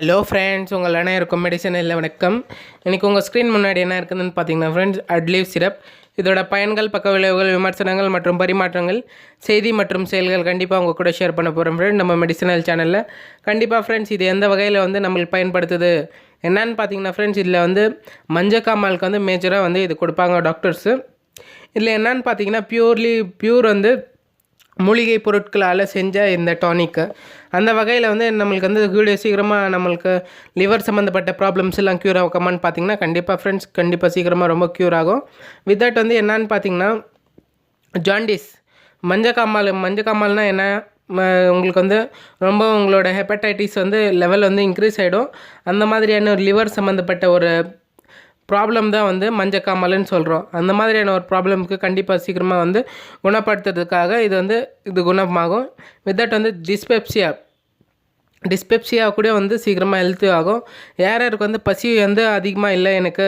Hello friends உங்கள் இருக்கும் medicine இல்லை வணக்கம். இன்றைக்கி உங்கள் ஸ்க்ரீன் முன்னாடி என்ன இருக்குதுன்னு பார்த்தீங்கன்னா ஃப்ரெண்ட்ஸ் அட்லீவ் சிரப் இதோட பயன்கள் பக்க விளைவுகள் விமர்சனங்கள் மற்றும் பரிமாற்றங்கள் செய்தி மற்றும் செயல்கள் கண்டிப்பாக உங்கள் கூட ஷேர் பண்ண போகிறோம் ஃப்ரெண்ட் நம்ம மெடிசனல் சேனலில் கண்டிப்பாக ஃப்ரெண்ட்ஸ் இது எந்த வகையில் வந்து நம்மளுக்கு பயன்படுத்துது? என்னன்னு பார்த்தீங்கன்னா ஃப்ரெண்ட்ஸ் இதில் வந்து மஞ்சக்காமலுக்கு வந்து மேஜராக வந்து இது கொடுப்பாங்க டாக்டர்ஸு இதில் என்னன்னு பார்த்தீங்கன்னா பியூர்லி பியூர் வந்து மூலிகை பொருட்களால் செஞ்ச இந்த டானிக்கு அந்த வகையில் வந்து நம்மளுக்கு வந்து கூடிய சீக்கிரமாக நம்மளுக்கு லிவர் சம்மந்தப்பட்ட ப்ராப்ளம்ஸ் எல்லாம் க்யூர் ஆகுமான்னு பார்த்தீங்கன்னா கண்டிப்பாக ஃப்ரெண்ட்ஸ் கண்டிப்பாக சீக்கிரமாக ரொம்ப க்யூர் ஆகும். வித் தட் வந்து என்னன்னு பார்த்தீங்கன்னா ஜாண்டிஸ் மஞ்சக்காமால் மஞ்சக்காமால்னால் என்ன? ம- உங்களுக்கு வந்து ரொம்ப உங்களோட ஹெப்படைட்டிஸ் வந்து லெவல் வந்து இன்க்ரீஸ் ஆகிடும் அந்த மாதிரியான ஒரு லிவர் சம்மந்தப்பட்ட ஒரு ப்ராப்ளம் தான் வந்து மஞ்சக்காமல்னு சொல்கிறோம் அந்த மாதிரியான ஒரு ப்ராப்ளமுக்கு கண்டிப்பாக சீக்கிரமாக வந்து குணப்படுத்துறதுக்காக இது வந்து இது குணமாகும். வித் தட் வந்து டிஸ்பெப்சியா டிஸ்பெப்சியா கூட வந்து சீக்கிரமாக ஹெல்த்து ஆகும். யார் யாருக்கு வந்து பசி வந்து அதிகமாக இல்லை எனக்கு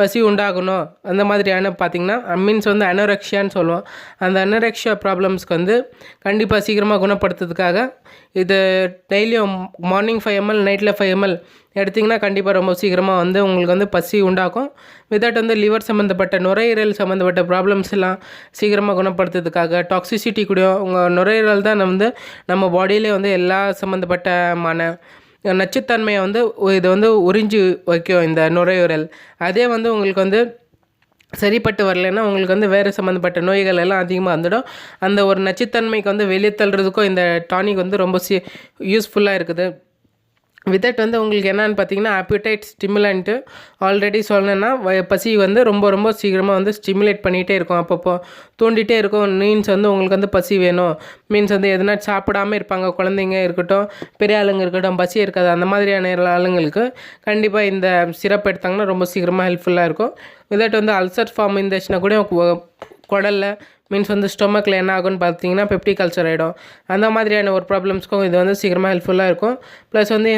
பசி உண்டாகணும் அந்த மாதிரியான பார்த்திங்கன்னா மீன்ஸ் வந்து அனோரெக்ஷியான்னு சொல்லுவோம். அந்த அனோரெக்ஷியா ப்ராப்ளம்ஸ்க்கு வந்து கண்டிப்பாக சீக்கிரமாக குணப்படுத்துறதுக்காக இது டெய்லியும் மார்னிங் ஃபைவ் எம்எல் நைட்டில் ஃபைவ் எம்எல் எடுத்திங்கன்னா கண்டிப்பாக ரொம்ப சீக்கிரமாக வந்து உங்களுக்கு வந்து பசி உண்டாக்கும். விதட் வந்து லிவர் சம்மந்தப்பட்ட நுரையீரல் சம்மந்தப்பட்ட ப்ராப்ளம்ஸ் எல்லாம் சீக்கிரமாக குணப்படுத்துறதுக்காக டாக்ஸிசிட்டி கூட உங்கள் நுரையீரல் தான் வந்து நம்ம பாடியிலே வந்து எல்லா சம்மந்தப்பட்டமான நச்சுத்தன்மையை வந்து இது வந்து உறிஞ்சி வைக்கும் இந்த நுரையீரல். அதே வந்து உங்களுக்கு வந்து சரிப்பட்டு வரலைன்னா உங்களுக்கு வந்து வேறு சம்மந்தப்பட்ட நோய்கள் எல்லாம் அதிகமாக வந்துடும். அந்த ஒரு நச்சுத்தன்மைக்கு வந்து வெளியே தள்ளுறதுக்கும் இந்த டானிக் வந்து ரொம்ப சி யூஸ்ஃபுல்லாக இருக்குது. வித்தட் வந்து உங்களுக்கு என்னென்னு பார்த்தீங்கன்னா ஆப்பிடைட் ஸ்டிமுலண்ட்டு ஆல்ரெடி சொல்லணுன்னா பசி வந்து ரொம்ப ரொம்ப சீக்கிரமாக வந்து ஸ்டிமுலேட் பண்ணிகிட்டே இருக்கும். அப்பப்போ தூண்டிகிட்டே இருக்கும். மீன்ஸ் வந்து உங்களுக்கு வந்து பசி வேணும். மீன்ஸ் வந்து எதுனா சாப்பிடாம இருப்பாங்க. குழந்தைங்க இருக்கட்டும் பெரிய ஆளுங்க இருக்கட்டும் பசி இருக்காது. அந்த மாதிரியான ஆளுங்களுக்கு கண்டிப்பாக இந்த சிரப் எடுத்தாங்கன்னா ரொம்ப சீக்கிரமாக ஹெல்ப்ஃபுல்லாக இருக்கும். விதட் வந்து அல்சர் ஃபார்ம் இருந்துச்சுன்னா கூட குடலில் மீன்ஸ் வந்து ஸ்டொமக்கில் என்ன ஆகும்னு பார்த்தீங்கன்னா பெப்டிக் கல்ச்சர் ஆகிடும் அந்த மாதிரியான ஒரு ப்ராப்ளம்ஸ்க்கும் இது வந்து சீக்கிரமாக ஹெல்ப்ஃபுல்லாக இருக்கும். ப்ளஸ் வந்து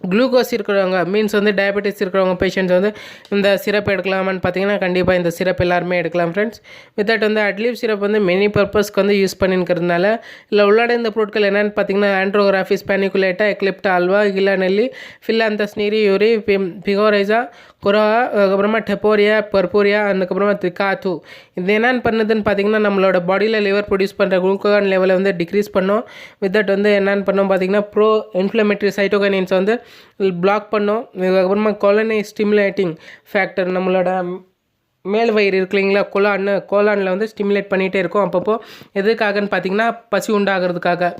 குளுக்கோஸ் இருக்கிறவங்க மீன்ஸ் வந்து டயபெட்டிஸ் இருக்கிறவங்க பேஷண்ட்ஸ் வந்து இந்த சிரப் எடுக்கலாமான்னு பார்த்தீங்கன்னா கண்டிப்பாக இந்த சிரப் எல்லாருமே எடுக்கலாம் ஃப்ரெண்ட்ஸ் வித் வந்து அட்லீவ் சிரப் வந்து மெனி பர்பஸ்க்கு வந்து யூஸ் பண்ணிருக்கிறதுனால இல்லை உள்ளாட இந்த பொருட்கள் என்னென்னு பார்த்தீங்கன்னா ஆண்ட்ரோகிராஃபிஸ் பேனிகுலேட்டா எக்லிப்டா அல்வா கிலா நெல்லி ஃபில்லாந்தஸ் நீரி யூரி பிகோரைசா குரா அதுக்கப்புறமா டெப்போரியா பர்போரியா அதுக்கப்புறமா திகாத்து இது என்னென்னு பண்ணுதுன்னு பார்த்தீங்கன்னா நம்மளோட பாடியில் லிவர் ப்ரொடியூஸ் பண்ணுற குளுக்கோகான் லெவலை வந்து டிக்ரீஸ் பண்ணும். வித் வந்து என்னென்னு பண்ணோம் பார்த்தீங்கன்னா ப்ரோ இன்ஃப்ளமேட்டரி சைட்டோகனின்ஸ் வந்து பிளாக் பண்ணும். இதுக்கப்புறமா கொலனை ஸ்டிமுலேட்டிங் ஃபேக்டர் நம்மளோட மேல் வயிறு இருக்கு இல்லைங்களா? கொலான்னு கோலானில் வந்து ஸ்டிமுலேட் பண்ணிகிட்டே இருக்கும். அப்பப்போ எதுக்காகன்னு பார்த்தீங்கன்னா பசி உண்டாகிறதுக்காக.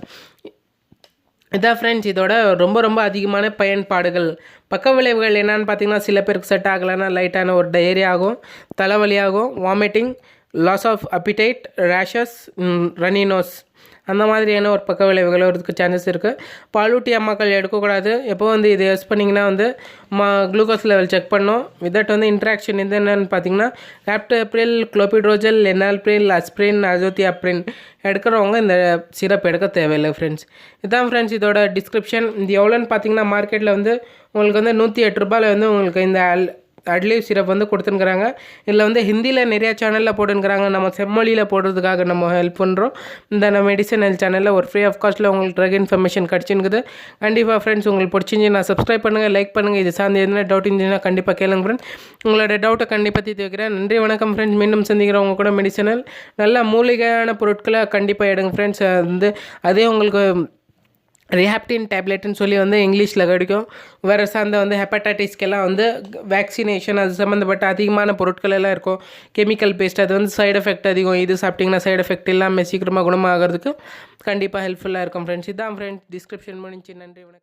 இதான் ஃப்ரெண்ட்ஸ் இதோட ரொம்ப ரொம்ப அதிகமான பயன்பாடுகள். பக்க விளைவுகள் என்னன்னு பார்த்தீங்கன்னா சில பேருக்கு செட் ஆகலைன்னா லைட்டான ஒரு டயரி ஆகும் தலைவலி ஆகும் vomiting loss of appetite rashes ரனினோஸ் அந்த மாதிரியான ஒரு பக்க விளைவுகள் வரதுக்கு சான்சஸ் இருக்குது பாலூட்டி அம்மாக்கள் எடுக்கக்கூடாது. எப்போ வந்து இது யூஸ் பண்ணிங்கன்னா வந்து மா குளுக்கோஸ் லெவல் செக் பண்ணோம் விதட் வந்து இன்ட்ராக்ஷன் இது என்னென்னு பார்த்தீங்கன்னா லேப்டோப்ரில் குளோபிட்ரோஜல் லெனால்ப்ரில் அஸ்பிரின் அசோத்தியாப்ரின் எடுக்கிறவங்க இந்த சிரப் எடுக்க தேவையில்லை ஃப்ரெண்ட்ஸ் இதுதான் ஃப்ரெண்ட்ஸ் இதோட டிஸ்கிரிப்ஷன் இது எவ்வளோன்னு பார்த்தீங்கன்னா மார்க்கெட்டில் வந்து உங்களுக்கு வந்து நூற்றி எட்டு ரூபாயில் வந்து உங்களுக்கு இந்த அல் அட்லீவ் சிரப் வந்து கொடுத்துனுக்குறாங்க இதில் வந்து ஹிந்தியில் நிறையா சேனலில் போட்டுருக்குறாங்க நம்ம செம்மொழியில் போடுறதுக்காக நம்ம ஹெல்ப் பண்ணுறோம் இந்த நம்ம மெடிசன் ஹெல்த் சேனலில் ஒரு ஃப்ரீ ஆஃப் காஸ்ட்டில் உங்களுக்கு ட்ரக் இன்ஃபர்மேஷன் கிடச்சிருக்குது கண்டிப்பாக ஃப்ரெண்ட்ஸ் உங்களுக்கு பிடிச்சிருந்துச்சுன்னா சப்ஸ்கிரைப் பண்ணுங்கள் லைக் பண்ணுங்கள் இது சார்ந்து எதுனா டவுட் இருந்துச்சுன்னா கண்டிப்பாக கேளுங்க ஃப்ரெண்ட்ஸ் உங்களோட டவுட்டை கண்டிப்பாக தீர்த்து வைக்கிறேன். நன்றி வணக்கம் ஃப்ரெண்ட்ஸ் மீண்டும் சந்திக்கிறோம் கூட மெடிசனல் நல்ல மூலிகையான பொருட்களை கண்டிப்பாக எடுங்க ஃப்ரெண்ட்ஸ் வந்து அதே உங்களுக்கு ரிஹாப்டின் டேப்லெட்னு சொல்லி வந்து இங்கிலீஷில் கிடைக்கும். வேறு சார்ந்த வந்து ஹெப்படைட்டிஸ்க்கெல்லாம் வந்து வேக்சினேஷன் அது சம்மந்தப்பட்ட அதிகமான பொருட்கள் எல்லாம் இருக்கும். கெமிக்கல் பேஸ்ட் அது வந்து சைடு எஃபெக்ட் அதிகம். இது சாப்பிட்டிங்கன்னா சைடு எஃபெக்ட் இல்லாமல் சீக்கிரமாக குணமாகிறதுக்கு கண்டிப்பாக ஹெல்ப்ஃபுல்லாக இருக்கும் ஃப்ரெண்ட்ஸ் இதான் ஃப்ரெண்ட்ஸ் டிஸ்கிரிப்ஷன் முடிஞ்சு. நன்றி வணக்கம்.